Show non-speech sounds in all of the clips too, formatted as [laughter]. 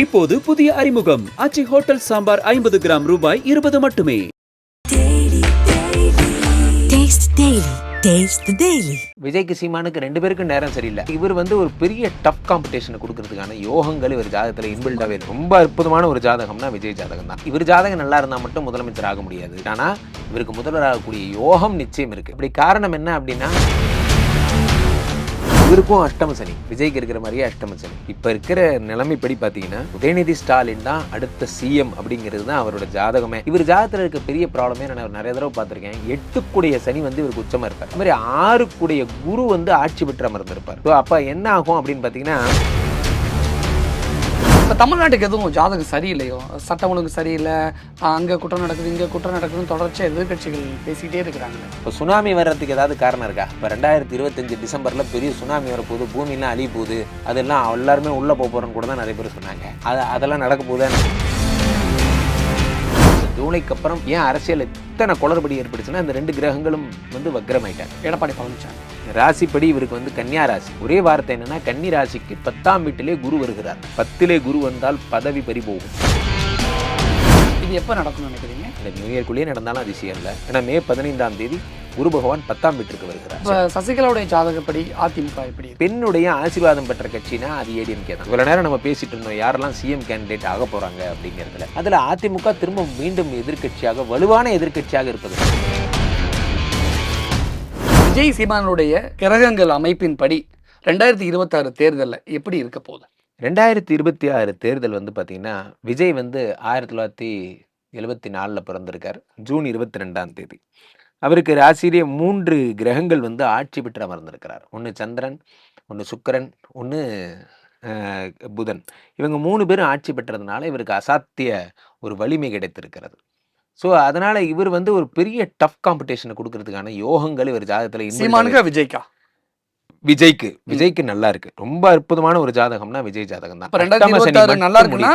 இப்போது புதிய அறிமுகம் அச்சி ஹோட்டல் சாம்பார் ஐம்பது கிராம் ரூபாய் இருபது மட்டுமே Taste Daily. Taste the Daily. விஜய்க்கு சீமானுக்கு ரெண்டு பேருக்கும் நேரம் சரியில்லை இவர் வந்து ஒரு பெரிய டஃப் காம்படிஷனை கொடுக்கறதுக்கான யோகங்கள் இவர் ஜாதகத்தில் இன்பில்டாவே. ரொம்ப அற்புதமான ஒரு ஜாதகம்னா விஜய் ஜாதகம் தான் இவர் ஜாதகம் நல்லா இருந்தால் மட்டும் முதலமைச்சர் ஆக முடியாது ஆனா இவருக்கு முதல்வர் ஆகக்கூடிய யோகம் நிச்சயம் இருக்கு இப்படி காரணம் என்ன அப்படின்னா இவருக்கும் அஷ்டம சனி விஜய்க்கு இருக்கிற மாதிரியே அஷ்டம சனி. இப்போ இருக்கிற நிலைமைப்படி பார்த்தீங்கன்னா உதயநிதி ஸ்டாலின் தான் அடுத்த சிஎம் அப்படிங்கிறது தான் அவரோட ஜாதகமே. இவர் ஜாதகத்தில் இருக்க பெரிய ப்ராப்ளமே நான் நிறைய தடவை பார்த்துருக்கேன். எட்டுக்குடைய சனி வந்து இவருக்கு உச்சமாக இருப்பார். அது மாதிரி ஆறுக்குடைய குரு வந்து ஆட்சி பெற்ற அமர்ந்திருப்பார். ஸோ அப்போ என்ன ஆகும் அப்படின்னு பார்த்தீங்கன்னா தமிழ்நாட்டுக்கு எதுவும் ஜாதகம் சரியில்லையோ? சட்டம் ஒழுங்கு சரியில்லை. அங்கே குற்றம் நடக்குது இங்கே குற்றம் நடக்குதுன்னு தொடர்ச்சியாக எதிர்க்கட்சிகள் பேசிக்கிட்டே இருக்கிறாங்க. இப்போ சுனாமி வர்றதுக்கு ஏதாவது காரணம் இருக்கா? இப்போ ரெண்டாயிரத்தி இருபத்தஞ்சு டிசம்பரில் பெரிய சுனாமி வரப்போகுது பூமியெல்லாம் அழிய போகுது அதெல்லாம் எல்லாருமே உள்ளே போக போகிறோன்னு கூட தான் நிறைய பேர் சொன்னாங்க. அது அதெல்லாம் நடக்க போகுது ஜூலைக்கு அப்புறம் ஏன் அரசியல் இத்தனை குளறுபடி ஏற்பட்டுச்சுன்னா இந்த ரெண்டு கிரகங்களும் வந்து வக்ரமாயிட்டாங்க. எடப்பாடி பழனிசாமி ராசிப்படி இவருக்கு வந்து கன்னியா ராசி. ஒரே வார்த்தை என்னன்னா கன்னி ராசிக்கு பத்தாம் வீட்டிலே குரு வருகிறார். பத்திலே குரு வந்தால் பதவி பறி போகும். இது எப்போ நடக்கும்னு நினைக்கிறீங்க? இந்த நியூ இயர்க்குள்ளேயே நடந்தாலும் அதிசயம் இல்லை. ஏன்னா மே பதினைந்தாம் தேதி குரு பகவான் பத்தாம் வீட்டிற்கு வருகிறார். சசிகலாவுடைய ஜாதகப்படி அதிமுக எப்படி? பெண்ணுடைய ஆசீர்வாதம் பெற்ற கட்சினா அது ஏடிஎம்கே தான். இவ்வளவு நேரம் நம்ம பேசிட்டு இருந்தோம் யாரெல்லாம் சிஎம் கேண்டிடேட் ஆக போறாங்க அப்படிங்கிறதுல. அதுல அதிமுக திரும்ப மீண்டும் எதிர்க்கட்சியாக வலுவான எதிர்க்கட்சியாக இருப்பது. விஜய் சீமானுடைய கிரகங்கள் அமைப்பின்படி ரெண்டாயிரத்தி இருபத்தாறு தேர்தலில் எப்படி இருக்க போகுது? ரெண்டாயிரத்தி இருபத்தி ஆறு தேர்தல் வந்து பார்த்தீங்கன்னா விஜய் வந்து ஆயிரத்தி தொள்ளாயிரத்தி எழுபத்தி நாலில் பிறந்திருக்கார் ஜூன் இருபத்தி ரெண்டாம் தேதி. அவருக்கு ராசியிலே மூன்று கிரகங்கள் வந்து ஆட்சி பெற்று அமர்ந்திருக்கிறார். ஒன்று சந்திரன் ஒன்று சுக்கிரன் ஒன்று புதன். இவங்க மூணு பேரும் ஆட்சி பெற்றதுனால இவருக்கு அசாத்திய ஒரு வலிமை கிடைத்திருக்கிறது. ஸோ அதனால இவர் வந்து ஒரு பெரிய டஃப் காம்படிஷனை கொடுக்கறதுக்கான யோகங்கள் இவர் ஜாதகத்தில் சீமானுக்கா விஜய்க்கா? விஜய்க்கு விஜய்க்கு நல்லா இருக்கு. ரொம்ப அற்புதமான ஒரு ஜாதகம்னா விஜய் ஜாதகம் தான் நல்லா இருக்குன்னா.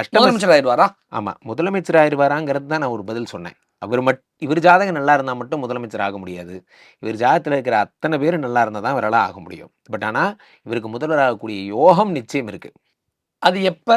அஷ்டம ஆயிடுவாரா? ஆமா முதலமைச்சர் ஆயிருவாராங்கிறது தான் நான் ஒரு பதில் சொன்னேன். அவர் மட் இவர் ஜாதகம் நல்லா இருந்தால் மட்டும் முதலமைச்சர் ஆக முடியாது. இவர் ஜாதகத்தில் இருக்கிற அத்தனை பேர் நல்லா இருந்தால் தான் இவரால் ஆக முடியும். பட் ஆனால் இவருக்கு முதல்வர் ஆகக்கூடிய யோகம் நிச்சயம் இருக்குது அது எப்போ?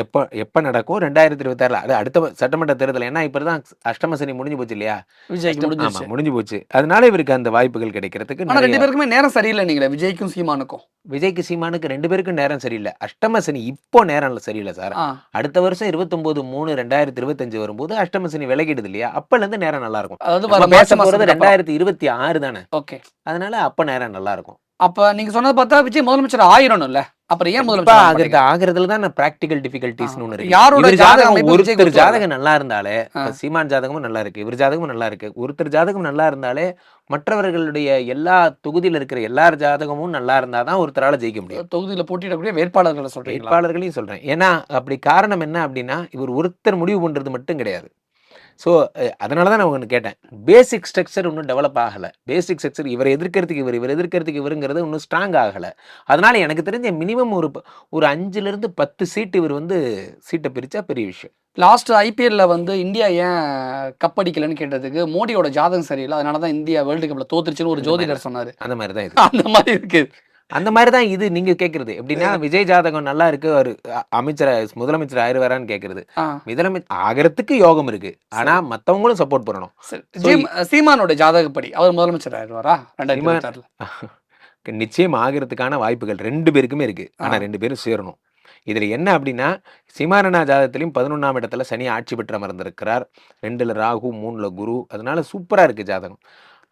எப்போ எப்போ நடக்கும்? ரெண்டாயிரத்தி இருபத்தாறுல அது அடுத்த சட்டமன்ற தேர்தல். ஏன்னா இப்போ தான் அஷ்டம சனி முடிஞ்சு போச்சு இல்லையா? முடிஞ்சிருச்சு. முடிஞ்சு போச்சு. அதனால இவருக்கு அந்த வாய்ப்புகள் கிடைக்கிறதுக்கு ரெண்டு பேருக்குமே நேரம் சரியில்லை நீங்களே. விஜய்க்கும் சீமானுக்கும். விஜய்க்கு சீமானுக்கு ரெண்டு பேருக்கும் நேரம் சரியில்லை. அஷ்டம சனி இப்போ நேரம் சரியில்லை சார். அடுத்த வருஷம் இருபத்தொன்பது மூணு ரெண்டாயிரத்தி இருபத்தஞ்சு வரும்போது அஷ்டம சனி விலகிடுது இல்லையா? அப்பல இருந்து நேரம் நல்லா இருக்கும் அதாவது பேச மாசம் ரெண்டாயிரத்தி இருபத்தி ஆறு தானே? ஓகே. அதனால அப்ப நேரம் நல்லா இருக்கும் அப்ப நீங்க சொன்னது பார்த்தா விஜய் முதலமைச்சர் ஆயிரணும்ல? அப்புறம் ஏன் ஆக ஆகுறது? ஆகுறதுல தான் பிராக்டிகல் டிஃபிகல்டிஸ் இருக்கு. யாரோட ஜாதகம் ஒருத்தர் ஜாதகம் நல்லா இருந்தாலே சீமான் ஜாதகமும் நல்லா இருக்கு இவர் ஜாதகமும் நல்லா இருக்கு. ஒருத்தர் ஜாதகம் நல்லா இருந்தாலே மற்றவர்களுடைய எல்லா தொகுதியில இருக்கிற எல்லார் ஜாதகமும் நல்லா இருந்தாதான் ஒருத்தரால ஜெயிக்க முடியும். தொகுதியில போட்டியிடக்கூடிய வேட்பாளர்களை சொல்றீங்களா? வேட்பாளர்களையும் சொல்றேன். ஏன்னா அப்படி காரணம் என்ன அப்படின்னா இவர் ஒருத்தர் முடிவு பண்றது மட்டும் கிடையாது. ஸோ அதனால தான் நான் ஒன்று கேட்டேன். பேசிக் ஸ்ட்ரக்சர் இன்னும் டெவலப் ஆகலை. பேசிக் ஸ்ட்ரக்சர் இவர் எதிர்க்கிறதுக்கு இவர் இவர் எதிர்க்கிறதுக்கு இவருங்கிறது இன்னும் ஸ்ட்ராங் ஆகலை. அதனால எனக்கு தெரிஞ்ச மினிமம் ஒரு ஒரு அஞ்சுலேருந்து பத்து சீட் இவர் வந்து சீட்டை பிரிச்சா பெரிய விஷயம். லாஸ்ட் ஐபிஎல்ல வந்து இந்தியா ஏன் கப் அடிக்கலன்னு கேட்டதுக்கு மோடியோட ஜாதகம் சரியில்லை. அதனால தான் இந்தியா வேர்ல்டு கப்ல தோத்துருச்சுன்னு ஒரு ஜோதிடர் சொன்னாரு. அந்த மாதிரி தான் அந்த மாதிரி இருக்கு. அந்த மாதிரி தான் இது நீங்க கேட்கறது எப்படின்னா விஜய் ஜாதகம் நல்லா இருக்கு. ஒரு அமைச்சர் அமைச்சர் ஆயிடுவாரான்னு கேட்கறது முதலமைச்சர் ஆகிறதுக்கு யோகம் இருக்கு. ஆனா மத்தவங்களும் சப்போர்ட் பண்ணணும். சீமானோட ஜாதகப்படி அவர் முதலமைச்சர் ஆயிடுவாரா ரெண்டாயிரத்தி [laughs] நிச்சயம் ஆகிறதுக்கான வாய்ப்புகள் ரெண்டு பேருக்குமே இருக்கு. ஆனா. ரெண்டு பேரும் சேரணும். இதுல என்ன அப்படின்னா சிமாரனா ஜாதகத்திலையும் பதினொன்றாம் இடத்துல சனி ஆட்சி பெற்று அமர்ந்திருக்கிறார். ரெண்டுல ராகு மூணுல குரு. அதனால சூப்பரா இருக்கு ஜாதகம்.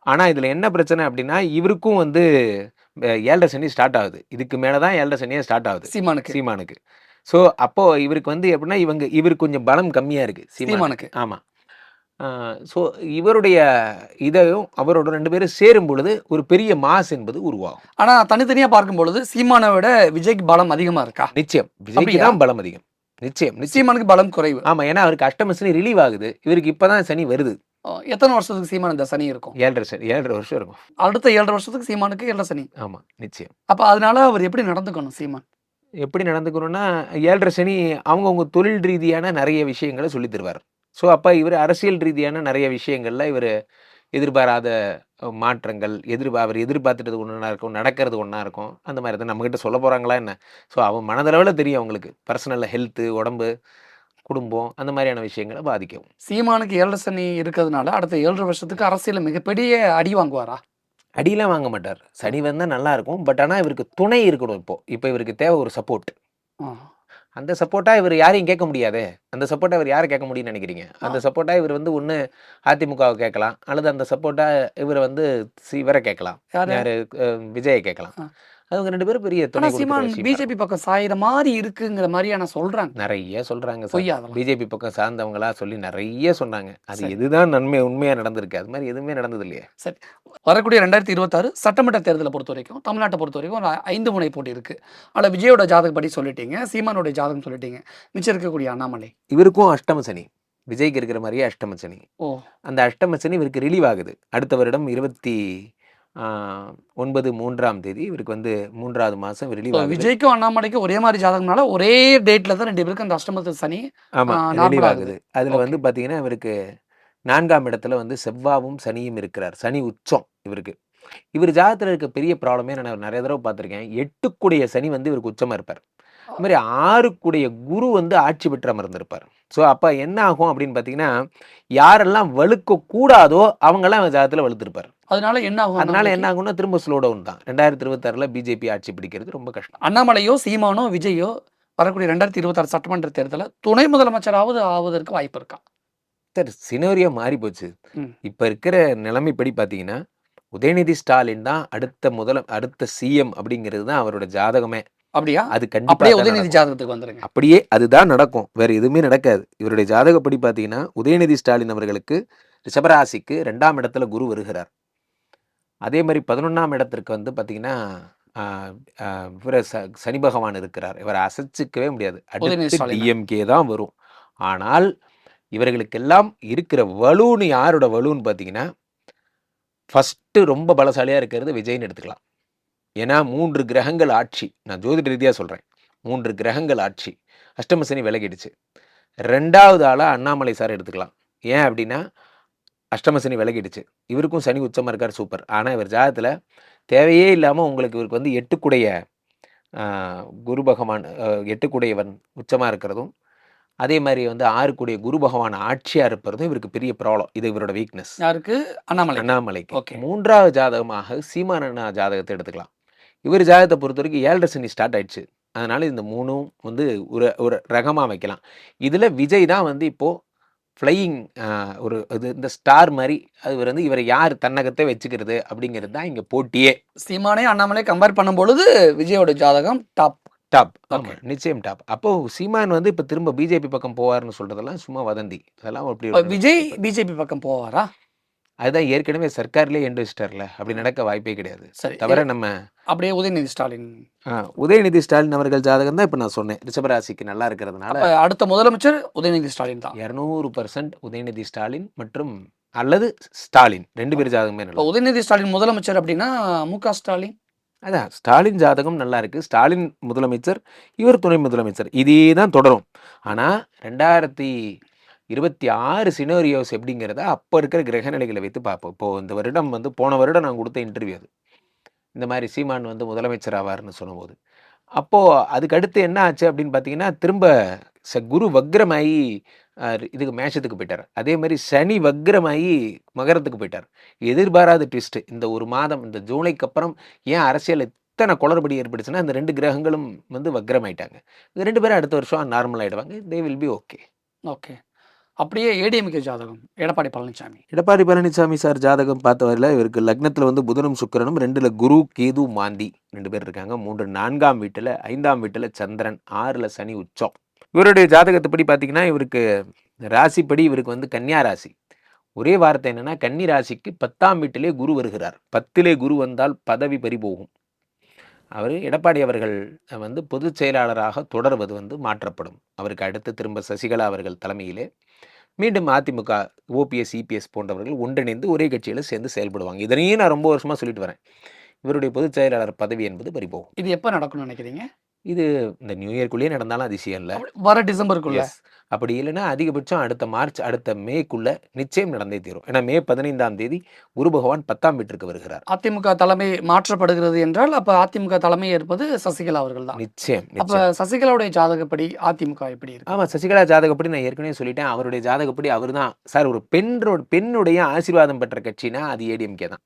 ஆனா இதுல என்ன பிரச்சனை அப்படின்னா இவருக்கும் வந்து ஏழரை சனி ஸ்டார்ட் ஆகுது. இதுக்கு மேலதான் ஏழரை சனியே ஸ்டார்ட் ஆகுது. சீமானுக்கு. சீமானுக்கு. ஸோ அப்போ இவருக்கு வந்து எப்படின்னா இவங்க இவருக்கு கொஞ்சம் பலம் கம்மியா இருக்கு சீமானுக்கு. சீமானுக்கு. ஆமா. ஸோ இவருடைய இதையும் அவரோட ரெண்டு பேரும் சேரும் பொழுது ஒரு பெரிய மாஸ் என்பது உருவாகும். ஆனா தனித்தனியா பார்க்கும் பொழுது சீமானை விட விஜய்க்கு பலம் அதிகமா இருக்கா? நிச்சயம். விஜய்க்கு? தான் பலம் அதிகம். நிச்சயம் நிச்சயம். சீமானுக்கு பலம் குறைவு. ஆமா ஏன்னா அவருக்கு அஷ்டம சனி ரிலீவ் ஆகுது. இவருக்கு இப்பதான் சனி வருது. எத்தனை வருஷத்துக்கு சீமான் இந்த சனி இருக்கும்? ஏழரை சனி ஏழரை வருஷம் இருக்கும். அடுத்த ஏழரை வருஷத்துக்கு சீமானுக்கு ஏழரை சனி. ஆமா நிச்சயம். அப்ப அதனால அவர் எப்படி நடந்துக்கணும் சீமான்? எப்படி நடந்துக்கணும்னா ஏழரை சனி அவங்கவுங்க தொழில் ரீதியான நிறைய விஷயங்களை சொல்லி தருவார். ஸோ அப்போ இவர் அரசியல் ரீதியான நிறைய விஷயங்கள்ல இவர் எதிர்பாராத மாற்றங்கள் எதிர் அவர் எதிர்பார்த்துட்டது ஒன்றா இருக்கும் நடக்கிறது ஒன்றா இருக்கும். அந்த மாதிரி தான் நம்மக்கிட்ட சொல்ல போகிறாங்களா என்ன? ஸோ அவன் மனதளவில் தெரியும் அவங்களுக்கு. பர்சனலில் ஹெல்த்து உடம்பு குடும்பம் அந்த மாதிரியான விஷயங்களை பாதிக்கும். சீமானுக்கு ஏழரை சனி இருக்கிறதுனால அடுத்த ஏழரை வருஷத்துக்கு அரசியல் மிகப்பெரிய அடி வாங்குவாரா? அடியெல்லாம் வாங்க மாட்டார். சனி வந்தால் நல்லா இருக்கும். பட் ஆனால் இவருக்கு துணை இருக்கணும் இப்போ. இப்போ இவருக்கு தேவை ஒரு சப்போர்ட். அந்த சப்போர்ட்டா இவர் யாரையும் கேட்க முடியாதே. அந்த சப்போர்ட்டா இவர் யாரை கேட்க முடியும்னு நினைக்கிறீங்க? அந்த சப்போர்ட்டா இவர் வந்து ஒன்று அதிமுகவை கேட்கலாம். அல்லது அந்த சப்போர்ட்டா இவர் வந்து இவரை கேட்கலாம். யாரு? விஜயை கேட்கலாம். அவங்க ரெண்டு பேரும் பெரிய. பிஜேபி பக்கம் சாயிற மாதிரி இருக்குங்கிற மாதிரியான சொல்றாங்க நிறைய சொல்றாங்க சார். பிஜேபி பக்கம் சார்ந்தவங்களா சொல்லி நிறைய சொன்னாங்க. அது சரி. எதுதான் நன்மை உண்மையா நடந்திருக்கு? அது மாதிரி எதுவுமே நடந்தது இல்லையே வரக்கூடிய ரெண்டாயிரத்தி இருபத்தாறு சட்டமன்ற தேர்தலை பொறுத்த வரைக்கும் தமிழ்நாட்டை பொறுத்த வரைக்கும் ஒரு ஐந்து முனை போட்டி இருக்கு. அதில் விஜயோட ஜாதகப்படி சொல்லிட்டீங்க சீமானோட ஜாதகம் சொல்லிட்டீங்க. மிச்சம் இருக்கக்கூடிய அண்ணாமலை. இவருக்கும் அஷ்டம சனி. விஜய்க்கு இருக்கிற மாதிரியே அஷ்டம சனி. ஓ. அந்த அஷ்டம சனி இவருக்கு ரிலீவ் ஆகுது. அடுத்த வருடம் இருபத்தி ஒன்பது மூன்றாம் தேதி இவருக்கு வந்து மூன்றாவது மாசம் ரிலீவ் ஆகுது விஜய்க்கும் அண்ணாமலைக்கும் ஒரே மாதிரி ஜாதகம்னால ஒரே டேட்ல தான் ரெண்டு பேருக்கும் அந்த அஷ்டமத்து சனி ஆமா ஆ, normal ரிலீவ் ஆகுது. அதுல வந்து பாத்தீங்கன்னா இவருக்கு நான்காம் இடத்துல வந்து செவ்வாவும் சனியும் இருக்கிறார். சனி உச்சம் இவருக்கு. இவர் ஜாதகத்துல இருக்க பெரிய ப்ராப்ளமே நான் நிறைய தடவை பார்த்திருக்கேன் எட்டுக்குடைய சனி வந்து இவருக்கு உச்சமா இருப்பார். அது மாதிரி ஆறுக்குடைய குரு வந்து ஆட்சி பெற்று அமர்ந்திருப்பார் ஸோ அப்ப என்ன ஆகும் அப்படின்னு பாத்தீங்கன்னா யாரெல்லாம் வலுக்க கூடாதோ அவங்கெல்லாம் ஜாதகத்துல வலுத்திருப்பார். அதனால என்ன ஆகும் அதனால என்ன? ஆகும்னா திரும்ப ஸ்லோ டவுன் தான். ரெண்டாயிரத்தி இருபத்தாறுல பிஜேபி ஆட்சி பிடிக்கிறது ரொம்ப கஷ்டம். அண்ணாமலையோ சீமானோ விஜயோ வரக்கூடிய ரெண்டாயிரத்தி இருபத்தாறு சட்டமன்ற தேர்தலில் துணை முதலமைச்சராவது ஆவதற்கு வாய்ப்பு இருக்கா? சார் சினோரியா மாறி போச்சு. இப்ப இருக்கிற நிலைமைப்படி பாத்தீங்கன்னா உதயநிதி ஸ்டாலின் தான் அடுத்த முதல அடுத்த சிஎம் அப்படிங்கிறது தான் அவரோட ஜாதகமே. அப்படியா? அது கண்டிப்பா உதயநிதி. ஜாதகத்துக்கு வந்துருங்க. அப்படியே அதுதான் நடக்கும். வேற எதுவுமே நடக்காது. இவருடைய ஜாதகப்படி பாத்தீங்கன்னா உதயநிதி ஸ்டாலின் அவர்களுக்கு ரிஷபராசிக்கு ரெண்டாம் இடத்துல குரு வருகிறார். அதே மாதிரி பதினொன்னாம் இடத்திற்கு வந்து ஆஹ், இவர ச- சனி பகவான் இருக்கிறார். இவரை அசைச்சிக்கவே முடியாது. அடுத்து. டிஎம்கே தான். வரும். ஆனால் இவர்களுக்கெல்லாம் இருக்கிற வலுன்னு யாரோட வலுன்னு பார்த்தீங்கன்னா ஃபஸ்ட்டு ரொம்ப பலசாலியாக இருக்கிறது விஜய்னு எடுத்துக்கலாம். ஏன்னா மூன்று கிரகங்கள் ஆட்சி. நான் ஜோதிட ரீதியாக சொல்கிறேன் மூன்று கிரகங்கள் ஆட்சி. அஷ்டம சனி விலகிடுச்சு. ரெண்டாவது ஆளாக அண்ணாமலை சார் எடுத்துக்கலாம். ஏன் அப்படின்னா அஷ்டம சனி விலகிடுச்சு. இவருக்கும் சனி உச்சமாக இருக்கார் சூப்பர். ஆனால் இவர் ஜாதகத்தில் தேவையே இல்லாமல் உங்களுக்கு இவருக்கு வந்து எட்டுக்குடைய குரு பகவான் எட்டுக்குடையவன் உச்சமாக இருக்கிறதும் அதே மாதிரி வந்து ஆறுக்குடைய குரு பகவான் ஆட்சியாக இருப்பதும் இவருக்கு பெரிய ப்ராப்ளம். இது இவரோட வீக்னஸ் யாருக்கு? அண்ணாமலை அண்ணாமலைக்கு. Okay. மூன்றாவது ஜாதகமாக சீமான அண்ணா ஜாதகத்தை எடுத்துக்கலாம். இவர் ஜாதகத்தை பொறுத்த வரைக்கும் ஏழரை சனி ஸ்டார்ட் ஆயிடுச்சு. அதனால இந்த மூணும் வந்து ஒரு ஒரு ரகமாக வைக்கலாம். இதில் விஜய் தான் வந்து இப்போ ஃப்ளையிங் ஒரு இது இந்த ஸ்டார் மாதிரி அது வந்து இவரை யார் தன்னகத்தை வச்சுக்கிறது அப்படிங்கிறது தான் இங்கே போட்டியே. சீமானே அண்ணாமலை கம்பேர் பண்ணும் பொழுது விஜயோட ஜாதகம் டாப் டாப் Okay. நிச்சயம் டாப் அப்போ சீமான் வந்து இப்போ திரும்ப பிஜேபி பக்கம் போவார்னு சொல்றதெல்லாம் சும்மா வதந்தி. அதெல்லாம் அப்படி விஜய் பிஜேபி பக்கம் போவாரா? அதுதான் ஏற்கனவே சர்க்கார்லேயே எண்டு வச்சிட்டார்ல. அப்படி நடக்க வாய்ப்பே கிடையாது. சரி தவிர நம்ம அப்படியே உதயநிதி ஸ்டாலின். உதயநிதி ஸ்டாலின் அவர்கள் ஜாதகம் தான் இப்போ நான் சொன்னேன். ரிஷபராசிக்கு நல்லா இருக்கிறதுனால அடுத்த முதலமைச்சர் உதயநிதி ஸ்டாலின் தான். இரநூறு பர்சன்ட் உதயநிதி ஸ்டாலின் மற்றும் அல்லது ஸ்டாலின். ரெண்டு பேர் ஜாதகமே நல்லா உதயநிதி ஸ்டாலின் முதலமைச்சர் அப்படின்னா மு க ஸ்டாலின். அதான் ஸ்டாலின் ஜாதகம் நல்லா இருக்கு. ஸ்டாலின் முதலமைச்சர் இவர் துணை முதலமைச்சர். இதே தான் தொடரும். ஆனால் ரெண்டாயிரத்தி இருபத்தி ஆறு சினோரியோஸ் எப்படிங்கிறத அப்போ இருக்கிற கிரகநிலைகளை வைத்து பார்ப்போம். இப்போது இந்த வருடம் வந்து போன வருடம் நான் கொடுத்த இன்டர்வியூ அது. இந்த மாதிரி சீமான் வந்து முதலமைச்சர் ஆவார்னு சொன்னபோது. அப்போது அதுக்கு அடுத்து என்ன ஆச்சு அப்படின்னு பார்த்தீங்கன்னா திரும்ப ச குரு வக்ரமாயி இதுக்கு மேஷத்துக்கு போயிட்டார். அதே மாதிரி சனி வக்ரமாயி மகரத்துக்கு போயிட்டார். எதிர்பாராத ட்விஸ்ட்டு இந்த ஒரு மாதம் இந்த ஜூலைக்கு அப்புறம் ஏன் அரசியல் இத்தனை குளறுபடி ஏற்பட்டுச்சுன்னா இந்த ரெண்டு கிரகங்களும் வந்து வக்ரமாயிட்டாங்க. இந்த ரெண்டு பேரும் அடுத்த வருஷம் நார்மல் ஆகிடுவாங்க they will be okay okay அப்படியே ஏடிஎம்கே ஜாதகம். எடப்பாடி பழனிசாமி எடப்பாடி பழனிசாமி சார் ஜாதகம் பார்த்த வரையில் இவருக்கு லக்னத்தில் வந்து புதனும் சுக்கிரனும் ரெண்டுல குரு கேது மாந்தி ரெண்டு பேர் இருக்காங்க. மூன்று நான்காம் வீட்டில் ஐந்தாம் வீட்டில் சந்திரன் ஆறுல சனி உச்சம். இவருடைய ஜாதகத்தைப்படி பார்த்தீங்கன்னா இவருக்கு ராசிப்படி இவருக்கு வந்து கன்னியா ராசி. ஒரே வார்த்தை என்னன்னா கன்னி ராசிக்கு பத்தாம் வீட்டிலே குரு வருகிறார். பத்திலே குரு வந்தால் பதவி பறிபோகும் அவர் எடப்பாடி அவர்கள் வந்து பொதுச் செயலாளராக தொடர்வது வந்து மாற்றப்படும். அவருக்கு அடுத்து திரும்ப சசிகலா அவர்கள் தலைமையிலே மீண்டும் அதிமுக ஓபிஎஸ் இபிஎஸ் போன்றவர்கள் ஒன்றிணைந்து ஒரே கட்சியில் சேர்ந்து செயல்படுவாங்க. இதனையும் நான் ரொம்ப வருஷமா சொல்லிட்டு வரேன். இவருடைய பொதுச் செயலாளர் பதவி என்பது பறிபோகும் இது எப்போ நடக்கும்னு நினைக்கிறீங்க? இது இந்த நியூ இயர்க்குள்ளேயே நடந்தாலும் அதிசயம் இல்லை. வர டிசம்பருக்குள்ள. அப்படி இல்லைன்னா அதிகபட்சம் அடுத்த மார்ச் அடுத்த மேக்குள்ள நிச்சயம் நடந்தே தீரும். ஏன்னா மே பதினைந்தாம் தேதி குரு பகவான் பத்தாம் வீட்டிற்கு வருகிறார். அதிமுக தலைமை மாற்றப்படுகிறது என்றால் அப்ப அதிமுக தலைமை ஏற்பது சசிகலா அவர்கள் தான். நிச்சயம் அப்ப சசிகலாவுடைய ஜாதகப்படி அதிமுக எப்படி இருக்கு? ஆமா சசிகலா ஜாதகப்படி நான் ஏற்கனவே சொல்லிட்டேன். அவருடைய ஜாதகப்படி அவர்தான் சார் ஒரு பெண்ணோட பெண்ணுடைய ஆசீர்வாதம் பெற்ற கட்சினா அது ஏடிஎம்கே தான்.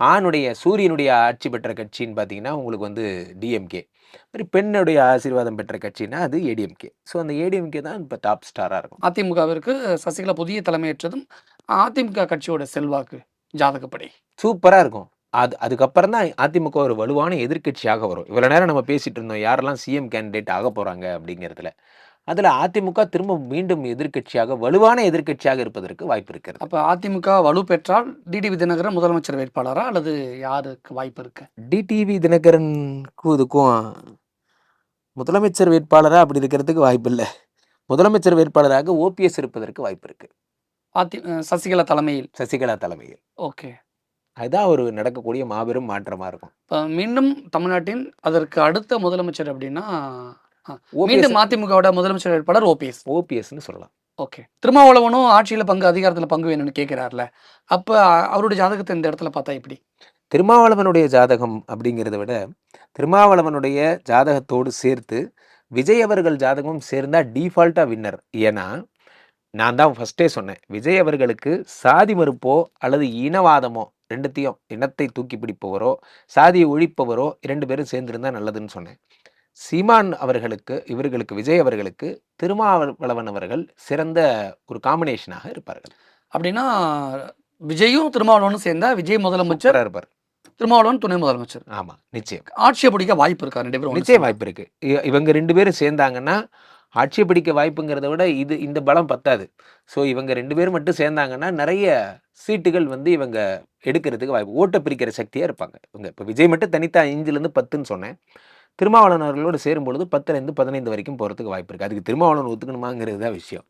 ஆணுடைய சூரியனுடைய ஆட்சி பெற்ற கட்சின்னு பார்த்தீங்கன்னா உங்களுக்கு வந்து டிஎம்கே மாதிரி பெண்ணுடைய ஆசீர்வாதம் பெற்ற கட்சினா அது ஏடிஎம்கே ஸோ அந்த ஏடிஎம்கே தான் இப்போ டாப் ஸ்டாராக இருக்கும். அதிமுகவிற்கு சசிகலா புதிய தலைமையேற்றதும் அதிமுக கட்சியோட செல்வாக்கு ஜாதகப்படி. சூப்பராக இருக்கும். அது அதுக்கப்புறம் தான் அதிமுக ஒரு வலுவான எதிர்க்கட்சியாக வரும். இவ்வளோ நேரம் நம்ம பேசிட்டு இருந்தோம். யாரெல்லாம் சிஎம் கேண்டிடேட் ஆக போகிறாங்க அப்படிங்கிறதுல. அதில் அதிமுக திரும்ப மீண்டும் எதிர்க்கட்சியாக வலுவான எதிர்க்கட்சியாக இருப்பதற்கு வாய்ப்பு இருக்கிறது. அப்ப அதிமுக வலு பெற்றால் டிடிவி தினகரன் முதலமைச்சர் வேட்பாளரா? அல்லது யாருக்கு வாய்ப்பு இருக்கு? டிடிவி தினகரனுக்கும் இதுக்கும் முதலமைச்சர் வேட்பாளராக அப்படி இருக்கிறதுக்கு வாய்ப்பு இல்லை. முதலமைச்சர் வேட்பாளராக ஓபிஎஸ் இருப்பதற்கு வாய்ப்பு இருக்கு. அதி சசிகலா தலைமையில்? சசிகலா தலைமையில். ஓகே. அதுதான் ஒரு நடக்கக்கூடிய மாபெரும் மாற்றமா இருக்கும். இப்ப மீண்டும் தமிழ்நாட்டின் அதற்கு அடுத்த முதலமைச்சர் அப்படின்னா மீண்டும் அதிமுகவோட முதலமைச்சர் வேட்பாளர் ஓபிஎஸ் ஓபிஎஸ்னு சொல்லலாம். ஓகே. திருமாவளவனும் ஆட்சியில பங்கு அதிகாரத்துல பங்கு வேணும்னு கேட்கிறாருல அப்ப அவருடைய ஜாதகத்தை இந்த இடத்துல பார்த்தா எப்படி? திருமாவளவனுடைய ஜாதகம் அப்படிங்கிறத விட திருமாவளவனுடைய ஜாதகத்தோடு சேர்த்து விஜய் அவர்கள் ஜாதகமும் சேர்ந்தா டீஃபால்ட்டா வின்னர் ஏன்னா நான் தான் ஃபர்ஸ்டே சொன்னேன். விஜய் அவர்களுக்கு சாதி மறுப்போ அல்லது இனவாதமோ ரெண்டுத்தையும் இனத்தை தூக்கி பிடிப்பவரோ சாதியை ஒழிப்பவரோ இரண்டு பேரும் சேர்ந்திருந்தா நல்லதுன்னு சொன்னேன். சீமான் அவர்களுக்கு இவர்களுக்கு விஜய் அவர்களுக்கு திருமாவளவன் அவர்கள் சிறந்த ஒரு காம்பினேஷனாக இருப்பார்கள். அப்படின்னா விஜயும் திருமாவளவனும் சேர்ந்தா விஜய் முதலமைச்சர் இருப்பார். திருமாவளவன் துணை முதலமைச்சர். ஆமா நிச்சயம். ஆட்சியை பிடிக்க வாய்ப்பு இருக்கா ரெண்டு பேரும்? நிச்சயம்? வாய்ப்பு இருக்கு. இவங்க ரெண்டு பேரும் சேர்ந்தாங்கன்னா ஆட்சியை பிடிக்க வாய்ப்புங்கிறத விட இது இந்த பலம் பத்தாது. ஸோ இவங்க ரெண்டு பேரும் மட்டும் சேர்ந்தாங்கன்னா நிறைய சீட்டுகள் வந்து இவங்க எடுக்கிறதுக்கு வாய்ப்பு ஓட்டை பிரிக்கிற சக்தியாக இருப்பாங்க. இவங்க இப்போ விஜய் மட்டும் தனித்தா அஞ்சுலேருந்து பத்துன்னு சொன்னேன். திருமாவளவன் அவர்களோடு சேரும்பொழுது பத்துலேருந்து பதினைந்து வரைக்கும் போகிறதுக்கு வாய்ப்பு இருக்குது அதுக்கு திருமாவளவன் ஒத்துக்கணுமாங்கிறது தான் விஷயம்.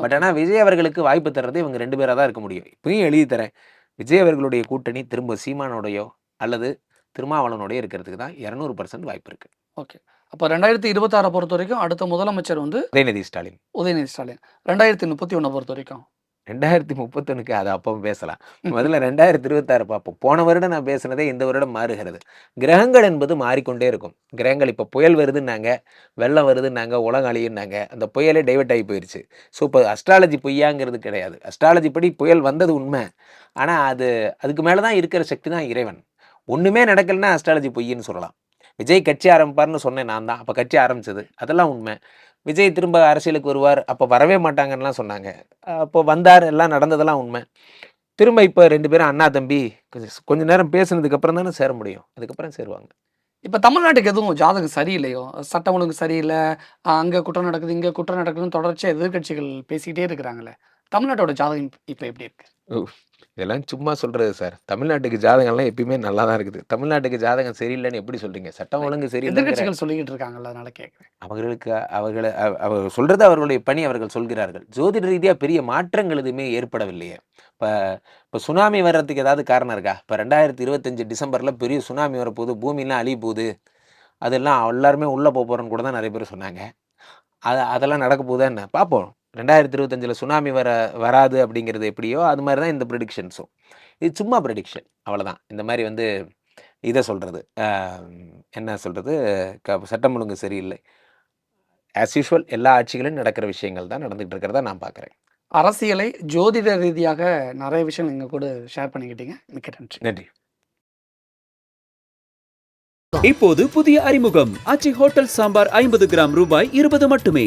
பட் ஆனால் விஜய் அவர்களுக்கு வாய்ப்பு தர்றது இவங்க ரெண்டு பேராக தான் இருக்க முடியும். இப்பயும் எழுதி தரேன். விஜய் அவர்களுடைய கூட்டணி திரும்ப சீமானோடையோ அல்லது திருமாவளவனோடய இருக்கிறதுக்கு தான் இரநூறு பர்சன்ட் வாய்ப்பு இருக்குது ஓகே. அப்ப ரெண்டாயிரத்தி இருபத்தாறை பொறுத்த வரைக்கும் அடுத்த முதலமைச்சர் வந்து உதயநிதி ஸ்டாலின். உதயநிதி ஸ்டாலின். ரெண்டாயிரத்தி முப்பத்தி ஒன்னை பொறுத்த வரைக்கும். ரெண்டாயிரத்தி முப்பத்தொன்னுக்கு அது அப்போ பேசலாம். முதல்ல ரெண்டாயிரத்தி இருபத்தாறு பார்ப்போம் போன வருடம் நான் பேசுனதே இந்த வருடம் மாறுகிறது. கிரகங்கள் என்பது மாறிக்கொண்டே இருக்கும். கிரகங்கள் இப்போ புயல் வருதுன்னாங்க வெள்ளம் வருதுன்னாங்க உலகம் அழியுன்னாங்க அந்த புயலே டைவெர்ட் ஆகி போயிடுச்சு ஸோ இப்போ அஸ்ட்ராலஜி பொய்யாங்கிறது கிடையாது. அஸ்ட்ராலஜி படி புயல் வந்தது உண்மை. ஆனால் அது அதுக்கு மேலே தான் இருக்கிற சக்தி தான் இறைவன். ஒன்றுமே நடக்கலைன்னா அஸ்ட்ராலஜி பொய்ன்னு சொல்லலாம். விஜய் கட்சி ஆரம்பிப்பார்னு சொன்னேன் நான் தான். அப்போ கட்சி ஆரம்பிச்சது. அதெல்லாம் உண்மை. விஜய் திரும்ப அரசியலுக்கு வருவார் அப்போ வரவே மாட்டாங்கன்னுலாம் சொன்னாங்க. அப்போ வந்தார் எல்லாம் நடந்ததெல்லாம் உண்மை. திரும்ப இப்போ ரெண்டு பேரும் அண்ணா தம்பி கொஞ்ச நேரம் பேசுனதுக்கு அப்புறம் தானே சேர முடியும். அதுக்கப்புறம் சேருவாங்க. இப்ப தமிழ்நாட்டுக்கு எதுவும் ஜாதகம் சரியில்லையோ? சட்டம் ஒழுங்கு சரியில்லை அங்க குற்றம் நடக்குது இங்க குற்றம் நடக்குதுன்னு தொடர்ச்சியா எதிர்க்கட்சிகள் பேசிக்கிட்டே இருக்கிறாங்களே? தமிழ்நாட்டோட ஜாதகம் இப்ப எப்படி இருக்கு? இதெல்லாம் சும்மா சொல்றது சார். தமிழ்நாட்டுக்கு ஜாதகம்லாம் எப்பயுமே நல்லா தான் இருக்குது. தமிழ்நாட்டுக்கு ஜாதகம் சரியில்லைன்னு எப்படி சொல்றீங்க? சட்டம் ஒழுங்கு சரியில்லை எதிர்க்கட்சிகள் சொல்லிக்கிட்டு இருக்காங்கல்ல அதனால கேட்குறேன் அவர்களுக்கு அவர்களை அவ- அவர் சொல்றது அவர்களுடைய பணி அவர்கள் சொல்கிறார்கள். ஜோதிட ரீதியா பெரிய மாற்றங்கள் எதுவுமே ஏற்படவில்லையே. இப்போ இப்போ சுனாமி வர்றதுக்கு ஏதாவது காரணம் இருக்கா? இப்போ ரெண்டாயிரத்தி இருபத்தஞ்சு டிசம்பர்ல பெரிய சுனாமி வரப்போகுது பூமியெல்லாம் அழிய போகுது. அதெல்லாம் எல்லாருமே உள்ளே போக போகிறோன்னு கூட தான் நிறைய பேர் சொன்னாங்க. அது அதெல்லாம் நடக்க போகுதா என்ன? பார்ப்போம் ரெண்டாயிரத்தி இருபத்தஞ்சில் சுனாமி வர வராது அப்படிங்கிறது எப்படியோ அது மாதிரி தான் இந்த ப்ரெடிக்ஷன்ஸும். இது சும்மா ப்ரெடிக்ஷன் அவ்வளோதான் இந்த மாதிரி வந்து இதை சொல்கிறது என்ன சொல்கிறது க சட்டம் ஒழுங்கு சரியில்லை. ஆஸ் யூஷுவல் எல்லா ஆட்சிகளும் நடக்கிற விஷயங்கள் தான் நடந்துகிட்டு இருக்கிறதா நான் பார்க்குறேன் அரசியலை ஜோதிட ரீதியாக நிறைய விஷயம் நீங்க கூட ஷேர் பண்ணிக்கிட்டீங்க. மிக்க நன்றி. நன்றி. இப்போது புதிய அறிமுகம். ஆச்சி ஹோட்டல் சாம்பார் ஐம்பது கிராம் ரூபாய் இருபது மட்டுமே.